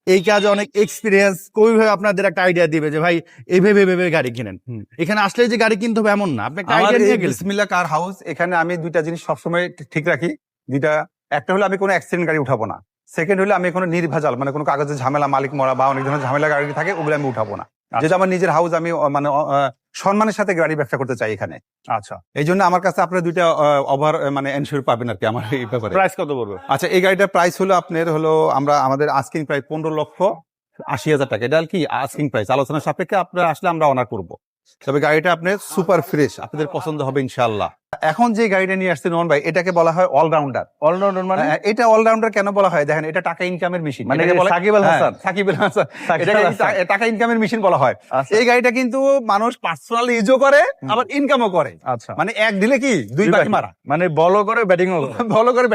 Speaker 1: এই কাজে অনেক এক্সপিরিয়েন্স কবি ভাই আপনাদের একটা আইডিয়া দিবে যে ভাই এইভাবে ভেবে গাড়ি কিনেন। এখানে আসলে যে গাড়ি কিনতে হবে এমন না। আপনি একটা আইডিয়া নিয়ে গেলেন।
Speaker 2: বিসমিল্লাহ কার হাউস এখানে আমি দুইটা জিনিস সবসময় ঠিক রাখি। দুইটা একটা হলো আমি কোনো অ্যাক্সিডেন্ট গাড়ি উঠাবো না। সেকেন্ড হলো আমি কোনো নির্ভেজাল মানে কোনো কাগজের ঝামেলা মালিক মরা বা অনেক ধরনের ঝামেলা গাড়ি থাকে ওগুলো আমি উঠাবো না। যেটা আমার নিজের হাউস আমি মানে সম্মানের সাথে গাড়ি ব্যবসা করতে চাই এখানে।
Speaker 1: আচ্ছা।
Speaker 2: এই জন্য আমার কাছে আপনার দুইটা ওভার মানে এনশিওর পাবেন আর কি আমার এই ব্যাপারে।
Speaker 1: প্রাইস কত পড়বে?
Speaker 2: আচ্ছা এই গাড়িটার প্রাইস হলো আপনার হলো আমরা আমাদের আস্কিং প্রাইস পনেরো লক্ষ আশি হাজার টাকা। এটা আর কি আস্কিং প্রাইস আলোচনা সাপেক্ষে আপনারা আসলে আমরা অনার করব। তবে গাড়িটা আপনার সুপার ফ্রেশ আপনাদের পছন্দ হবে ইনশাআল্লাহ। এখন যে গাড়িটা নিয়ে আসছে নোন ভাই এটাকে বলা হয় অলরাউন্ডার
Speaker 1: অলরাউন্ডার মানে?
Speaker 2: এটা অলরাউন্ডার কেন বলা হয়? দেখেন এটা টাকা ইনকামের মেশিন
Speaker 1: মানে সাকিব আল হাসান।
Speaker 2: সাকিব আল হাসান। এটাকে টাকা ইনকামের মেশিন বলা হয়।
Speaker 1: আচ্ছা,
Speaker 2: এই গাড়িটা কিন্তু মানুষ পার্সোনাল ইউজও করে আবার ইনকামও করে।
Speaker 1: আচ্ছা।
Speaker 2: মানে এক দিলে কি? দুই বাকি। মারা।
Speaker 1: মানে বলও করে ব্যাটিং ও করে [LAUGHS]
Speaker 2: ভালো করে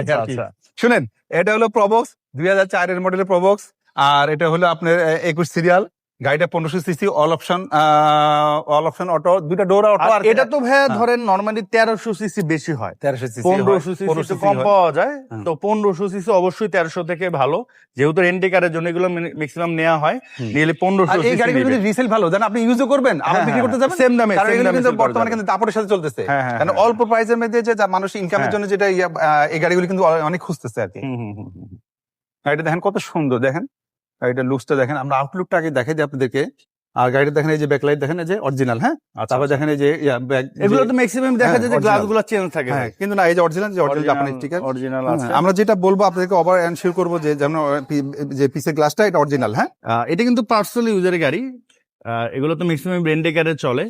Speaker 1: আচ্ছা, আচ্ছা।
Speaker 2: শুনেন এটা হলো প্রবক্স দুই হাজার চারের মডেলের প্রবক্স আর এটা হলো আপনার একুশ সিরিয়াল গাড়িটা পনেরোশো CC all option all option auto দুইটা ডোর অটো
Speaker 1: আর এটা তো ভাইয়া
Speaker 2: হ্যাঁ।
Speaker 1: ধরেন নর্মালি তেরোশো সিসি বেশি হয়।
Speaker 2: তেরোশো সিসি
Speaker 1: পনেরোশো সিসি কম পাওয়া যায়। তো পনেরোশো সিসি অবশ্যই তেরোশো থেকে ভালো। যেহেতু রেন্টি কারের জন্য এগুলো ম্যাক্সিমাম নেওয়া হয়। নিলে পনেরোশো
Speaker 2: এই গাড়িগুলো কিন্তু রিসেল ভালো জান আপনি ইউজও করবেন আবার বিক্রি করতে যাবেন
Speaker 1: সেম দামে
Speaker 2: কারণ এগুলো কিন্তু বর্তমানে কিন্তু দাপটের সাথে চলতেছে।
Speaker 1: হ্যাঁ, হ্যাঁ,
Speaker 2: কারণ
Speaker 1: হ্যাঁ।
Speaker 2: অল্প প্রাইসের মধ্যে যে মানুষ ইনকামের
Speaker 1: হ্যাঁ।
Speaker 2: জন্য যেটা ইয়া, এই গাড়িগুলো কিন্তু অনেক খুঁজতেছে আর কি। গাড়িটা দেখেন কত সুন্দর দেখেন। গাড়িটা লুকসটা দেখেন আমরা আউটলুকটা আগে দেখাই দিই আপনাদেরকে। আর গাড়িটা দেখেন এই যে ব্যাকলাইট দেখেন এই যে অরিজিনাল হ্যাঁ?
Speaker 1: আচ্ছা,
Speaker 2: তারপর
Speaker 1: আচ্ছা।
Speaker 2: দেখেন এই যে
Speaker 1: এগুলো তো ম্যাক্সিমাম দেখা
Speaker 2: হ্যাঁ,
Speaker 1: যায় যে
Speaker 2: original।
Speaker 1: গ্লাসগুলো চেঞ্জ থাকে।
Speaker 2: হ্যাঁ কিন্তু না এই যে অরিজিনাল যে অরিজিনাল জাপানি স্টিকার
Speaker 1: অরিজিনাল আছে?
Speaker 2: আমরা যেটা বলব আপনাদেরকে ওভার এনশিওর করব যে যেমন যে পিসের গ্লাসটা এটা অরিজিনাল হ্যাঁ?
Speaker 1: এটা কিন্তু পার্সোনাল ইউজারের গাড়ি। এগুলো তো ম্যাক্সিমাম রেন্টে কারে চলে।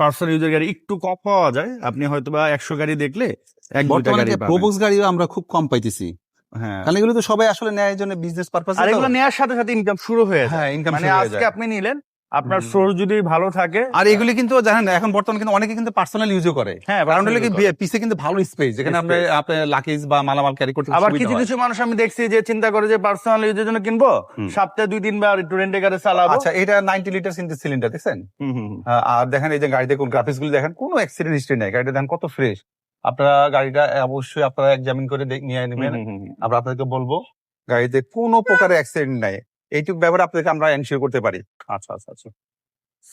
Speaker 1: পার্সোনাল ইউজার গাড়ি একটু কম পাওয়া যায়। আপনি হয়তো বা একশো গাড়ি দেখলে এক
Speaker 3: বর্তমানে
Speaker 1: গাড়ি।
Speaker 3: প্রোবক্স গাড়িও আমরা খুব কম পাইতেছি।
Speaker 1: হ্যাঁ।
Speaker 3: কারণ এগুলো তো সবাই আসলে নেয় জন্য বিজনেস পারপাস
Speaker 1: আর এগুলো নেওয়ার সাথে সাথে ইনকাম শুরু হয়ে যায়।
Speaker 2: হ্যাঁ ইনকাম
Speaker 1: মানে আজকে আপনি নিলেন আপনার
Speaker 2: হুম।
Speaker 1: যদি ভালো থাকে
Speaker 2: আর এগুলি কিন্তু জানেন এখন বর্তমানে কিন্তু অনেকে কিন্তু পার্সোনাল ইউজও করে।
Speaker 1: হ্যাঁ
Speaker 2: কারণ হলো কি পিসে কিন্তু ভালো স্পেস যেখানে আপনি আপনি লাকিজ বা মালামাল ক্যারি করতে
Speaker 1: আবার কিছু কিছু মানুষ আমি দেখছি যে চিন্তা করে যে পার্সোনাল ইউজের জন্য কিনবো সপ্তাহে দুই তিনবার একটু রেন্টে গাড়ি চালাবো।
Speaker 2: আচ্ছা এটা নাইনটি লিটার ইন্টু সিলিন্ডার দেখছেন? আর দেখেন এই যে গাড়িতে কোন গ্রাফিক্সগুলো দেখেন কোনো অ্যাক্সিডেন্ট হিস্ট্রি নেই। গাড়িটা দেখেন কত ফ্রেশ আপনারা গাড়িটা অবশ্যই আপনারা এক্সামিন করে নিয়ে নেবেন। আমরা আপনাদেরকে বলব গাড়িতে কোনো প্রকারের অ্যাক্সিডেন্ট নাই। এইটুকু ব্যাপারে আপনাদেরকে আমরা এনশিওর করতে পারি।
Speaker 1: আচ্ছা আচ্ছা আচ্ছা।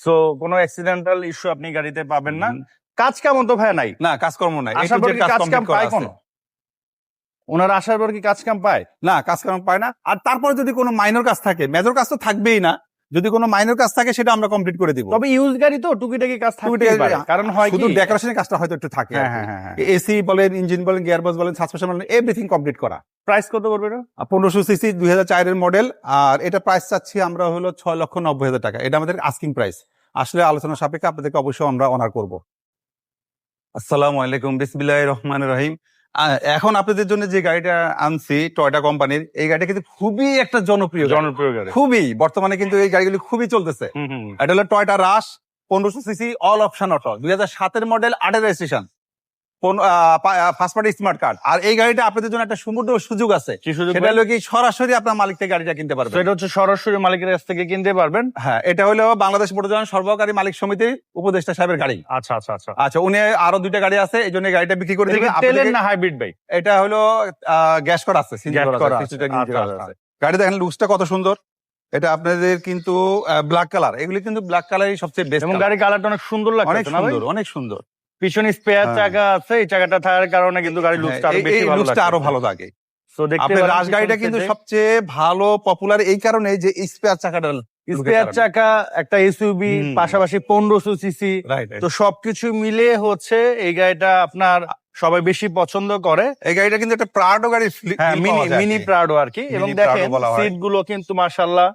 Speaker 1: সো কোনো অ্যাক্সিডেন্টাল ইস্যু আপনি গাড়িতে পাবেন না। কাজ কেমন তো ভাই নাই।
Speaker 2: না কাজকর্ম নাই। A to
Speaker 1: আসার পর কি কাজ কাম পায়। কোনো? ওনার আসার পর কি কাজ কাম পায়?
Speaker 2: না কাজকর্ম পায় না। আর তারপরে যদি কোনো মাইনর কাজ থাকে মেজর কাজ তো থাকবেই না। যদি কোনো মাইনর কাজ থাকে সেটা আমরা কমপ্লিট করে দিব।
Speaker 1: তবে ইউজ গাড়ি তো টুকিটাকি কাজ থাকতেই পারে। কারণ হয়
Speaker 2: শুধু ডেকোরেশনের কাজটা হয়তো একটু থাকে
Speaker 1: হ্যাঁ হ্যাঁ হ্যাঁ
Speaker 2: এসি বলেন ইঞ্জিন বলেন গিয়ারবক্স বলেন সাসপেনশন বলেন এভরিথিং কমপ্লিট করা।
Speaker 1: প্রাইস কত পড়বে এটা?
Speaker 2: পনেরোশো সিসি দুই হাজার চারের মডেল আর এটা প্রাইস চাচ্ছি আমরা হলো ছয় লক্ষ নব্বই হাজার টাকা। এটা আমাদের আস্কিং প্রাইস আসলে আলোচনা সাপেক্ষে আপনাদেরকে অবশ্যই আমরা অনার করব। আসসালামু আলাইকুম বিসমিল্লাহ রহমান রহিম। এখন আপনাদের জন্য যে গাড়িটা আনছি টয়টা কোম্পানির এই গাড়িটা কিন্তু খুবই একটা জনপ্রিয়
Speaker 1: জনপ্রিয় গাড়ি।
Speaker 2: খুবই বর্তমানে কিন্তু এই গাড়িগুলি খুবই চলতেছে। এটা হলো টয়টা রাশ পনেরোশো সিসি অল অপশন অটো দুই হাজার সাতের মডেল আটের registration. First party smart card আর এই গাড়িটা আপনাদের জন্য একটা সুমুদ্র সুযোগ আছে। সেটা হলো কি সরাসরি আপনার মালিক থেকে গাড়িটা কিনতে পারবেন।
Speaker 1: সেটা হচ্ছে সরাসরি মালিকের কাছ থেকে কিনতে পারবেন।
Speaker 2: হ্যাঁ এটা হলো বাংলাদেশ মোটরযান সর্বকারী মালিক সমিতির উপদেষ্টা সাহেবের গাড়ি।
Speaker 1: আচ্ছা আচ্ছা আচ্ছা।
Speaker 2: আচ্ছা উনি আরও দুইটা গাড়ি আছে এই জন্য গাড়িটা বিক্রি করে দিবেন।
Speaker 1: তেলের না হাইব্রিড বাইক
Speaker 2: এটা হলো গ্যাস করা আছে
Speaker 1: আচ্ছা, আচ্ছা।
Speaker 2: গাড়ি দেখেন লুকসটা কত সুন্দর। এটা আপনাদের কিন্তু ব্ল্যাক কালার এগুলি কিন্তু ব্ল্যাক কালারই সবচেয়ে বেস্ট
Speaker 1: এবং গাড়ির কালারটা অনেক সুন্দর
Speaker 2: অনেক
Speaker 1: লাগছে না
Speaker 2: সুন্দর অনেক সুন্দর।
Speaker 1: পিছনে স্পেয়ার। চাকা আছে এই চাকাটা থাকার কারণে কিন্তু গাড়ির লুকসটা আরও
Speaker 2: হ্যাঁ,
Speaker 1: বেশি ভালো
Speaker 2: লুকসটা
Speaker 1: আরও
Speaker 2: ভালো লাগে।
Speaker 1: So দেখতে
Speaker 2: রাজ গাড়িটা কিন্তু সবচেয়ে ভালো পপুলার এই কারণে যে স্পেয়ার চাকাটা
Speaker 1: স্পেয়ার চাকা একটা এসইউবি পাশাপাশি পনেরোশো সিসি তো সবকিছু মিলে হচ্ছে এই গাড়িটা আপনার সবাই বেশি পছন্দ করে।
Speaker 2: এই গাড়িটা কিন্তু একটা প্রাডো গাড়ি
Speaker 1: মিনি মিনি প্রাডো আর কি। এবং দেখেন। সিটগুলো কিন্তু মার্শাল্লাহ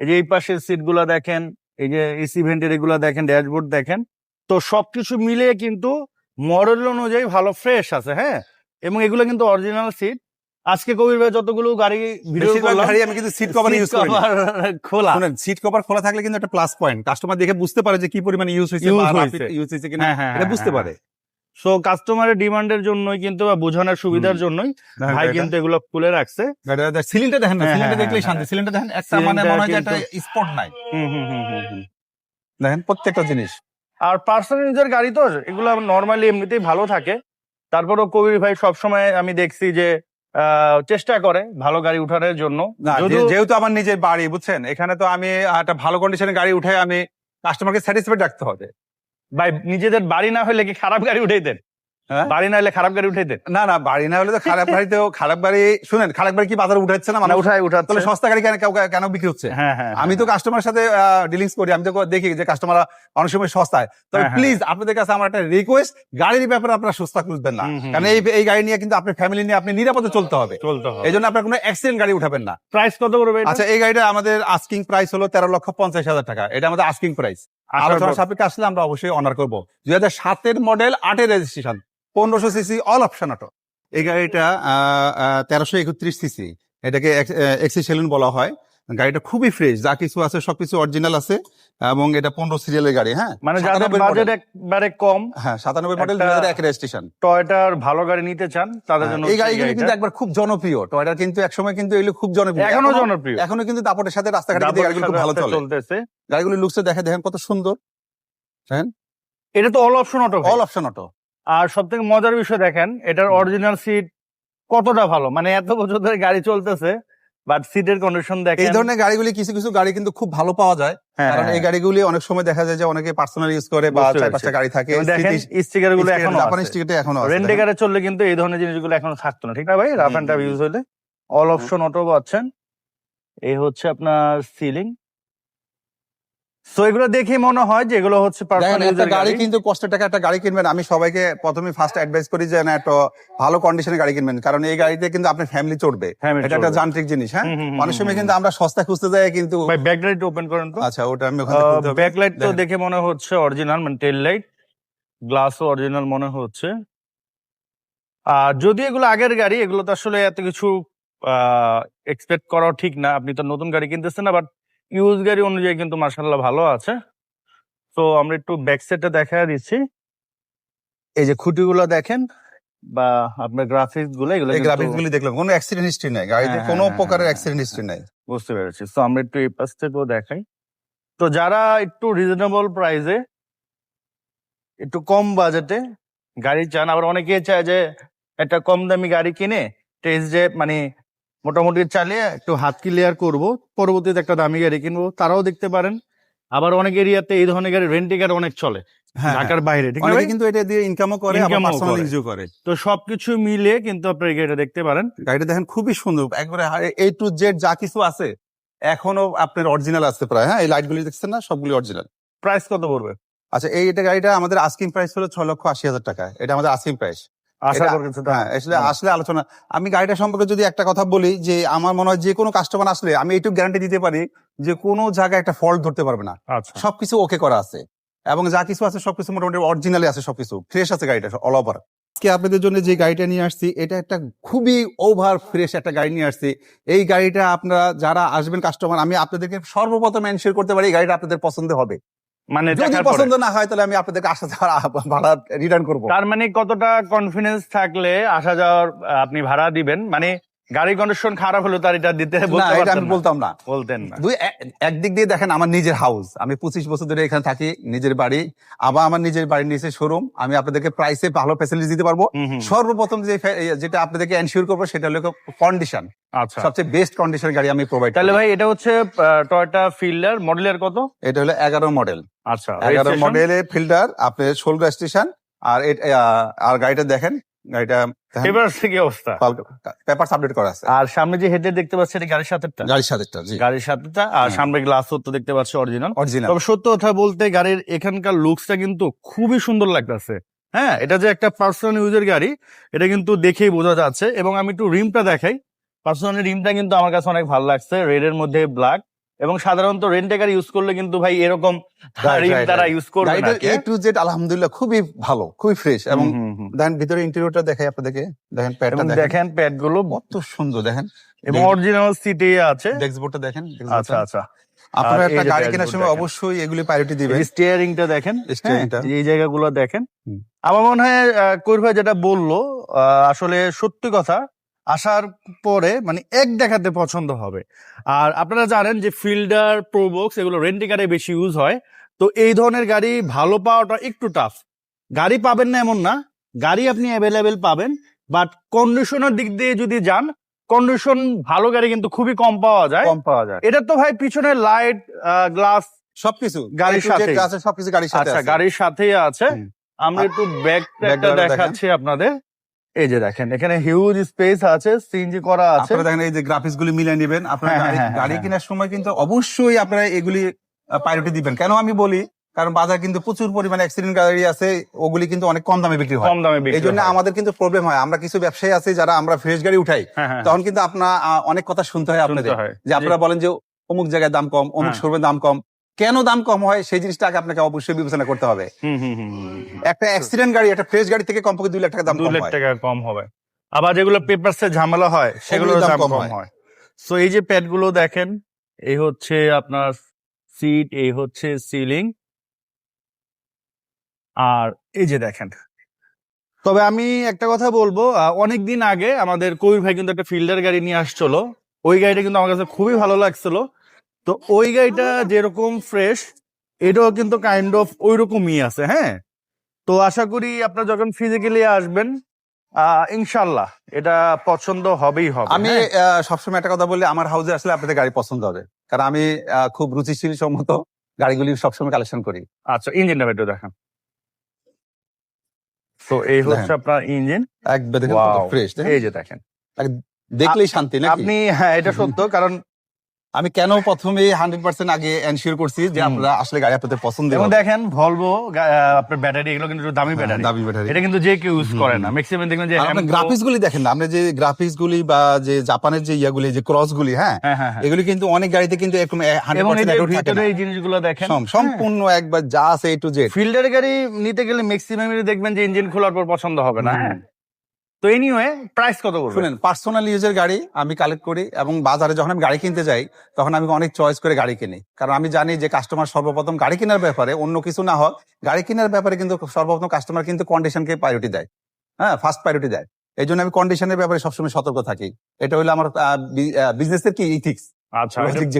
Speaker 1: এই যে এই পাশের সিটগুলো দেখেন এই যে এসি ভেন্টের এগুলো দেখেন ড্যাশবোর্ড দেখেন। তো সবকিছু মিলিয়ে কিন্তু মডেল অনুযায়ী ভালো ফ্রেশ আছে হ্যাঁ? এবং এগুলো কিন্তু অরিজিনাল সিট আজকে কবির ভাই যতগুলো গাড়ি ভিডিও করলাম
Speaker 2: গাড়ি আমি কিন্তু সিট কভার ইউজ করি
Speaker 1: খোলা।
Speaker 2: শুনেন সিট কভার খোলা থাকলে কিন্তু একটা প্লাস পয়েন্ট কাস্টমার দেখে বুঝতে পারে যে কি পরিমাণে ইউজ হয়েছে। ইউজ হয়েছে। কিনা
Speaker 1: হ্যাঁ হ্যাঁ
Speaker 2: এটা বুঝতে
Speaker 1: হ্যাঁ,
Speaker 2: পারে।
Speaker 1: সো কাস্টমারের ডিমান্ডের জন্যই কিন্তু বা বোঝানোর সুবিধার জন্যই ভাই কিন্তু এগুলো খুলে রাখছে।
Speaker 2: সিলিন্ডার দেখেন না সিলিন্ডার দেখলেই শান্তি। সিলিন্ডার দেখেন একটা মানে মনে হয় যে একটা স্পট নাই।
Speaker 1: হুম হুম হুম।
Speaker 2: দেখেন প্রত্যেকটা জিনিস।
Speaker 1: আর পার্সোনাল ইউজার গাড়ি তো এগুলো নর্মালি এমনিতেই ভালো থাকে। তারপরেও কবির ভাই সবসময় আমি দেখছি যে আহ, চেষ্টা করে ভালো গাড়ি উঠার জন্য।
Speaker 2: যেহেতু আমার নিজের বাড়ি বুঝছেন? এখানে তো আমি একটা ভালো কন্ডিশনে গাড়ি উঠে আমি কাস্টমারকে স্যাটিসফাইড রাখতে হবে।
Speaker 1: ভাই নিজেদের বাড়ি না হলে কি খারাপ গাড়ি উঠেই দেন? বাড়ি না হলে খারাপ গাড়ি উঠাই দেন।
Speaker 2: না না বাড়ি না হলে তো খারাপ বাড়িতেও খারাপ বাড়ি শুনেন খারাপ বাড়ি কি বাজারে উঠাচ্ছে না?
Speaker 1: না
Speaker 2: মানুষ
Speaker 1: উঠাই উঠাচ্ছে।
Speaker 2: তাহলে সস্তা গাড়ি কেন কেন বিক্রি হচ্ছে?
Speaker 1: হ্যাঁ হ্যাঁ
Speaker 2: আমি তো কাস্টমার সাথে ডিলিংস করি আমি তো দেখি যে কাস্টমার অনেক সময় সস্তায়। তবে
Speaker 1: হ্যাঁ, হ্যাঁ।
Speaker 2: প্লিজ আপনাদের কাছে আমার একটা রিকোয়েস্ট গাড়ির ব্যাপারে আপনারা সস্তা খুঁজবেন না। কারণ এই এই গাড়ি নিয়ে কিন্তু আপনার ফ্যামিলি নিয়ে আপনি নিরাপদে চলতে হবে।
Speaker 1: চলতে হবে।
Speaker 2: এই জন্য আপনার কোনো অ্যাক্সিডেন্ট গাড়ি উঠাবেন না।
Speaker 1: প্রাইস কত করবে
Speaker 2: আচ্ছা এই গাড়িটা আমাদের আস্কিং প্রাইস হলো তেরো লক্ষ পঞ্চাশ হাজার টাকা। এটা আমাদের আস্কিং প্রাইস আলোচনা সাপেক্ষে আসলে আমরা অবশ্যই অনার করব। দুই হাজার সাতের মডেল আটের রেজিস্ট্রেশন পনেরোশো সিসি অল অপশন অটো। এই গাড়িটা তেরোশো একত্রিশ সিসি। এটাকে এক্সি সেলুন বলা হয়। গাড়িটা খুবই ফ্রেশ যা কিছু আছে সবকিছু অরিজিনাল আছে এবং এটা পনেরো সিরিয়ালের গাড়ি হ্যাঁ?
Speaker 1: মানে যাদের বাজেট একবারে কম
Speaker 2: হ্যাঁ সাতানব্বই মডেল দুই হাজার এক রেজিস্ট্রেশন
Speaker 1: টয়টার ভালো গাড়ি নিতে চান তাদের জন্য
Speaker 2: হ্যাঁ, এই
Speaker 1: হচ্ছে
Speaker 2: গাড়িগুলো কিন্তু একবার খুব জনপ্রিয়। টয়টা কিন্তু একসময় কিন্তু এগুলো খুব জনপ্রিয়। এখনও
Speaker 1: জনপ্রিয়।
Speaker 2: এখনও কিন্তু দাপটের সাথে রাস্তাঘাটে গাড়িগুলো খুব ভালো
Speaker 1: চলতেছে।
Speaker 2: গাড়িগুলো লুকসে দেখে দেখেন কত সুন্দর। হ্যাঁ?
Speaker 1: এটা তো all option auto
Speaker 2: all option auto
Speaker 1: আর সব থেকে মজার বিষয় দেখেন এটার অরিজিনাল সিট কতটা ভালো? মানে এত বছর ধরে গাড়ি চলতেছে বাট সিটের কন্ডিশন
Speaker 2: এই ধরনের গাড়িগুলি কিছু কিছু গাড়ি কিন্তু খুব ভালো পাওয়া যায়।
Speaker 1: হ্যাঁ,
Speaker 2: কারণ এই
Speaker 1: হ্যাঁ।
Speaker 2: গাড়িগুলি অনেক সময় দেখা যায় যে অনেকে পার্সোনাল ইউজ করে বা চার পাঁচটা গাড়ি থাকে।
Speaker 1: দেখেন স্টিকারগুলো এখনও
Speaker 2: জাপানি স্টিকারটা এখনও আছে
Speaker 1: রেন্টে গাড়ি চললে কিন্তু এই ধরনের জিনিসগুলো এখনও থাকতো না ঠিক না ভাই? রাফ অ্যান্ড টাফ ইউজ হলে। অল অপশন অটো পাচ্ছেন। এই হচ্ছে আপনার সিলিং সো এগুলো দেখে মনে হয় যে এগুলো হচ্ছে পার্সোনাল
Speaker 2: একটা গাড়ি কিন্তু কষ্টের টাকা একটা গাড়ি কিনবেন আমি সবাইকে প্রথমে ফার্স্ট অ্যাডভাইস করি যে না একটা ভালো কন্ডিশনের গাড়ি কিনবেন। কারণ এই গাড়িতে কিন্তু আপনার ফ্যামিলি চড়বে। এটা একটা যান্ত্রিক জিনিস হ্যাঁ? অনেক সময় কিন্তু আমরা সস্তা খুঁজতে যাই কিন্তু
Speaker 1: ভাই ব্যাকলাইট ওপেন করেন তো।
Speaker 2: আচ্ছা ওটা আমি ওখানে
Speaker 1: ব্যাকলাইট তো দেখে মনে হচ্ছে অরিজিনাল মানে টেল লাইট গ্লাসও অরিজিনাল মনে হচ্ছে। আর যদি এগুলো আগের গাড়ি এগুলো তো আসলে এত কিছু এক্সপেক্ট করা ঠিক না। আপনি তো নতুন গাড়ি কিনতেছেন না বাট ইউজ গাড়ি অনুযায়ী কিন্তু মার্শাল্লাহ ভালো আছে। তো আমরা একটু ব্যাক সাইডটা দেখা দিচ্ছি। এই যে খুঁটিগুলো দেখেন বা আপনার গ্রাফিক্সগুলো এগুলো
Speaker 2: গ্রাফিক্স গুলি দেখলাম কোনো অ্যাক্সিডেন্ট হিস্ট্রি নাই। গাড়িতে
Speaker 1: হ্যাঁ,
Speaker 2: কোনো
Speaker 1: হ্যাঁ,
Speaker 2: প্রকারের
Speaker 1: হ্যাঁ,
Speaker 2: অ্যাক্সিডেন্ট হিস্ট্রি নাই।
Speaker 1: বুঝতে পেরেছি। তো আমরা একটু এই পাশ থেকেও দেখাই। তো যারা একটু রিজনেবল প্রাইসে একটু কম বাজেটে গাড়ি চান আবার অনেকে চায় যে একটা কম দামি গাড়ি কিনে টেস্ট যে মানে মোটামুটি চালিয়ে একটু হাত ক্লিয়ার করব। পরবর্তীতে একটা দামি গাড়ি কিনবো। তারাও দেখতে পারেন। আবার অনেক এরিয়াতে এই ধরনের গাড়ি রেন্টি গাড়ি অনেক চলে।
Speaker 2: হ্যাঁ
Speaker 1: ঢাকার বাইরে ঠিক ভাই?
Speaker 2: কিন্তু এটা দিয়ে ইনকামও করে পার্সোনাল
Speaker 1: করে।
Speaker 2: ইউজও করে।
Speaker 1: তো সবকিছু মিলে কিন্তু আপনার এই গাড়িটা দেখতে পারেন।
Speaker 2: গাড়িটা দেখেন খুবই সুন্দর। একবারে এ টু জেড যা কিছু আছে এখনও আপনার অরিজিনাল আছে প্রায়। হ্যাঁ এই লাইট গুলি দেখছেন না? সবগুলি অরিজিনাল
Speaker 1: প্রাইস কত পড়বে?
Speaker 2: আচ্ছা এই এটা গাড়িটা আমাদের আস্কিং প্রাইস হলো ছয় লক্ষ আশি হাজার টাকা। এটা আমাদের আস্কিং প্রাইস
Speaker 1: আশা
Speaker 2: হ্যাঁ আসলে আসলে আলোচনা। আমি গাড়িটা সম্পর্কে যদি একটা কথা বলি যে আমার মনে হয় যে কোনো কাস্টমার আসলে আমি এইটুকু গ্যারান্টি দিতে পারি যে কোনো জায়গায় একটা ফল্ট ধরতে পারবে না।
Speaker 1: আচ্ছা।
Speaker 2: সবকিছু ওকে করা আছে এবং যা কিছু আছে সবকিছু মোটামুটি অরিজিনালি আছে সবকিছু। ফ্রেশ আছে গাড়িটা অল ওভার আজকে আপনাদের জন্য যে গাড়িটা নিয়ে আসছি এটা একটা খুবই ওভার ফ্রেশ একটা গাড়ি নিয়ে আসছি। এই গাড়িটা আপনারা যারা আসবেন কাস্টমার আমি আপনাদেরকে সর্বপ্রথম এনশিওর করতে পারি এই গাড়িটা আপনাদের পছন্দ হবে।
Speaker 1: মানে
Speaker 2: যদি পছন্দ না হয় তাহলে আমি আপনাদেরকে আসা যাওয়ার ভাড়া রিটার্ন করব।
Speaker 1: তার মানে কতটা কনফিডেন্স থাকলে আসা যাওয়ার আপনি ভাড়া দিবেন? মানে গাড়ি কন্ডিশন খারাপ হলে তার এটা দিতে
Speaker 2: না এটা আমি বলতাম না।
Speaker 1: বলতেন না।
Speaker 2: দুই একদিক দিয়ে দেখেন আমার নিজের হাউস আমি পঁচিশ বছর ধরে এখানে থাকি নিজের বাড়ি। আবার আমার নিজের বাড়ির নিচে শোরুম আমি আপনাদেরকে প্রাইসে ভালো ফ্যাসিলিটি দিতে পারব। সর্বপ্রথম যে যেটা আপনাদেরকে এনশিওর করব সেটা হলো কন্ডিশন
Speaker 1: আচ্ছা।
Speaker 2: সবচেয়ে বেস্ট কন্ডিশন গাড়ি আমি প্রোভাইড
Speaker 1: তাহলে ভাই এটা হচ্ছে টয়টা ফিল্ডার মডেলের কত?
Speaker 2: এটা হলো এগারো মডেল
Speaker 1: আচ্ছা
Speaker 2: এগারো? মডেলের ফিল্টার আপনার ষোল স্টেশন আর আর গাড়িটা দেখেন গাড়িটা
Speaker 1: কি অবস্থা?
Speaker 2: পেপার করা আছে।
Speaker 1: আর সামনে যে দেখতে পাচ্ছি এটা গাড়ির সাথেটা
Speaker 2: গাড়ির সাথে জি।
Speaker 1: গাড়ির সাথেটা আর। সামনে গ্লাস তো দেখতে পাচ্ছি অরিজিনাল
Speaker 2: অরিজিনাল
Speaker 1: তবে সত্য কথা বলতে গাড়ির এখানকার লুকসটা কিন্তু খুবই সুন্দর লাগতেছে। হ্যাঁ এটা যে একটা পার্সোনাল ইউজের গাড়ি এটা কিন্তু দেখেই বোঝা যাচ্ছে। এবং আমি একটু রিমটা দেখাই। পার্সোনাল রিমটা কিন্তু আমার কাছে অনেক ভালো লাগছে রেড এর মধ্যে ব্ল্যাক এবং সাধারণত রেন্টে গাড়ি ইউজ করলে কিন্তু ভাই এরকম তারা ইউজ করবে না
Speaker 2: এ টু জেড আলহামদুলিল্লাহ খুবই ভালো খুবই ফ্রেশ এবং। দেখেন ভিতরে ইন্টেরিয়রটা দেখাই আপনাদেরকে। দেখেন প্যাডটা দেখেন।
Speaker 1: প্যাডগুলো
Speaker 2: কত সুন্দর দেখেন।
Speaker 1: এবং অরিজিনাল সিটে আছে।
Speaker 2: ডেস্কবোর্ডটা দেখেন
Speaker 1: আচ্ছা আচ্ছা।
Speaker 2: আপনারা একটা গাড়ি কেনার সময় অবশ্যই এগুলি প্রায়োরিটি দিবেন।
Speaker 1: স্টিয়ারিংটা দেখেন। হ্যাঁ, এই জায়গাগুলো দেখেন। আমার মনে হয় কবির ভাই যেটা বলল আসলে সত্যি কথা আসার পরে মানে এক দেখাতে পছন্দ হবে। আর আপনারা জানেন যে ফিল্ডার প্রোবক্স এগুলো রেন্টি কারে বেশি ইউজ হয়। তো এই ধরনের গাড়ি ভালো পাওয়াটা একটু টাফ গাড়ি পাবেন না এমন না গাড়ি আপনি অ্যাভেলেবেল পাবেন বাট কন্ডিশনের দিক দিয়ে যদি যান কন্ডিশন ভালো গাড়ি কিন্তু খুবই কম পাওয়া যায়।
Speaker 2: কম পাওয়া যায়।
Speaker 1: এটা তো ভাই পিছনে লাইট গ্লাস
Speaker 2: সবকিছু।
Speaker 1: গাড়ির সাথেই।
Speaker 2: আছে সবকিছু গাড়ির সাথে
Speaker 1: আচ্ছা গাড়ির সাথেই আছে। আমরা একটু ব্যাক
Speaker 2: Back
Speaker 1: দেখাচ্ছি আপনাদের। এই যে দেখেন এখানে হিউজ স্পেস আছে সিএনজি করা আছে।
Speaker 2: আপনারা দেখেন এই যে গ্রাফিক্স গুলি মিলিয়ে নেবেন। আপনারা
Speaker 1: হ্যাঁ,
Speaker 2: গাড়ি-
Speaker 1: হ্যাঁ, হ্যাঁ।
Speaker 2: কেনার সময় কিন্তু অবশ্যই আপনারা এগুলি প্রায়োরিটি দিবেন। কেন আমি বলি? কারণ বাজার কিন্তু প্রচুর পরিমাণে অ্যাক্সিডেন্ট গাড়ি আছে ওগুলি কিন্তু অনেক কম দামে বিক্রি হয়।
Speaker 1: কম দামে বিক্রি
Speaker 2: এই জন্য আমাদের কিন্তু প্রবলেম হয়। আমরা কিছু ব্যবসায়ী আছে যারা আমরা ফ্রেশ গাড়ি উঠাই তখন কিন্তু আপনার অনেক কথা শুনতে হয় আপনাদের। যে আপনারা বলেন যে অমুক জায়গায় দাম কম অমুক। শোরুমের দাম কম। কেন দাম কম হয় সেই জিনিসটা আগে আপনাকে অবশ্যই বিবেচনা করতে হবে। একটা অ্যাক্সিডেন্ট গাড়ি একটা ফ্রেশ গাড়ি থেকে কমপক্ষে দুই লাখ টাকা দাম
Speaker 1: দু
Speaker 2: কম
Speaker 1: লাখ টাকা কম হবে। আবার যেগুলো পেপারস ঝামেলা হয় সেগুলোর
Speaker 2: দাম কম। হয়।
Speaker 1: সো এই যে প্যাডগুলো দেখেন এই হচ্ছে আপনার সিট এই হচ্ছে সিলিং আর এই যে দেখেন। তবে আমি একটা কথা বলব অনেক দিন আগে আমাদের কবির ভাই কিন্তু একটা ফিল্ডার গাড়ি নিয়ে আসছিল। ওই গাড়িটা কিন্তু আমার কাছে খুবই ভালো লাগছিল। তো ওই গাড়িটা যেরকম ফ্রেশ এটাও কিন্তু কাইন্ড অফ ওই রকমই আছে হ্যাঁ? তো আশা করি আপনারা যখন ফিজিক্যালি আসবেন ইনশাল্লাহ এটা পছন্দ হবেই হবে
Speaker 2: আমি
Speaker 1: হ্যাঁ?
Speaker 2: সবসময় একটা কথা বলি আমার হাউসে আসলে আপনাদের গাড়ি পছন্দ হবে। কারণ আমি খুব রুচিশীল সম্মত গাড়িগুলি সবসময় কালেকশন করি।
Speaker 1: আচ্ছা ইঞ্জিনটা একটু দেখান। তো এই হচ্ছে। আপনার ইঞ্জিন
Speaker 2: দেখেন ফ্রেশ
Speaker 1: এই যে দেখেন।
Speaker 2: দেখলেই শান্তি
Speaker 1: আপনি হ্যাঁ এটা সত্য কারণ
Speaker 2: আমি কেন প্রথমে হান্ড্রেড পার্সেন্ট আগে এনশিওর করছি যে। আপনারা আসলে গাড়ি আপনাদের পছন্দ
Speaker 1: এবং দেখেন ভলভো আপনার ব্যাটারি এগুলো কিন্তু দামি ব্যাটারি
Speaker 2: দামি ব্যাটারি
Speaker 1: এটা কিন্তু যে কেউ ইউজ করে না। ম্যাক্সিমাম দেখবেন যে
Speaker 2: আপনি গ্রাফিক্স গুলি দেখেন না আপনি যে গ্রাফিক্স গুলি বা যে জাপানের যে ইয়াগুলি যে ক্রস গুলি হ্যাঁ?
Speaker 1: হ্যাঁ হ্যাঁ হ্যাঁ।
Speaker 2: এগুলি কিন্তু অনেক গাড়িতে কিন্তু এরকম হান্ড্রেড
Speaker 1: এবং এই জিনিসগুলো দেখেন
Speaker 2: সম্পূর্ণ একবার যা আছে এ টু জেড
Speaker 1: ফিল্ডার গাড়ি নিতে গেলে ম্যাক্সিমাম দেখবেন যে ইঞ্জিন খোলার পর পছন্দ হবে না হ্যাঁ? তো এনিওয়ে প্রাইস কত পড়বে?
Speaker 2: শুনেন পার্সোনাল ইউজের গাড়ি আমি কালেক্ট করি এবং বাজারে যখন আমি গাড়ি কিনতে যাই তখন আমি অনেক চয়েস করে গাড়ি কিনি। কারণ আমি জানি যে কাস্টমার সর্বপ্রথম গাড়ি কেনার ব্যাপারে অন্য কিছু না হোক গাড়ি কেনার ব্যাপারে কিন্তু সর্বপ্রথম কাস্টমার কিন্তু কন্ডিশনকে প্রায়োরিটি দেয়। হ্যাঁ ফার্স্ট প্রায়োরিটি দেয়। এই জন্য আমি কন্ডিশনের ব্যাপারে সবসময় সতর্ক থাকি। এটা হলো আমার বিজনেসের কি ইথিক্স
Speaker 1: আচ্ছা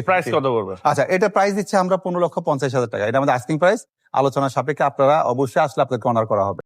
Speaker 1: প্রাইস কত পড়বে?
Speaker 2: আচ্ছা এটা প্রাইস দিচ্ছে আমরা পনেরো লক্ষ পঞ্চাশ হাজার টাকা। এটা আমাদের আস্কিং প্রাইস আলোচনা সাপেক্ষে আপনারা অবশ্যই আসলে আপনাকে অনার করা হবে।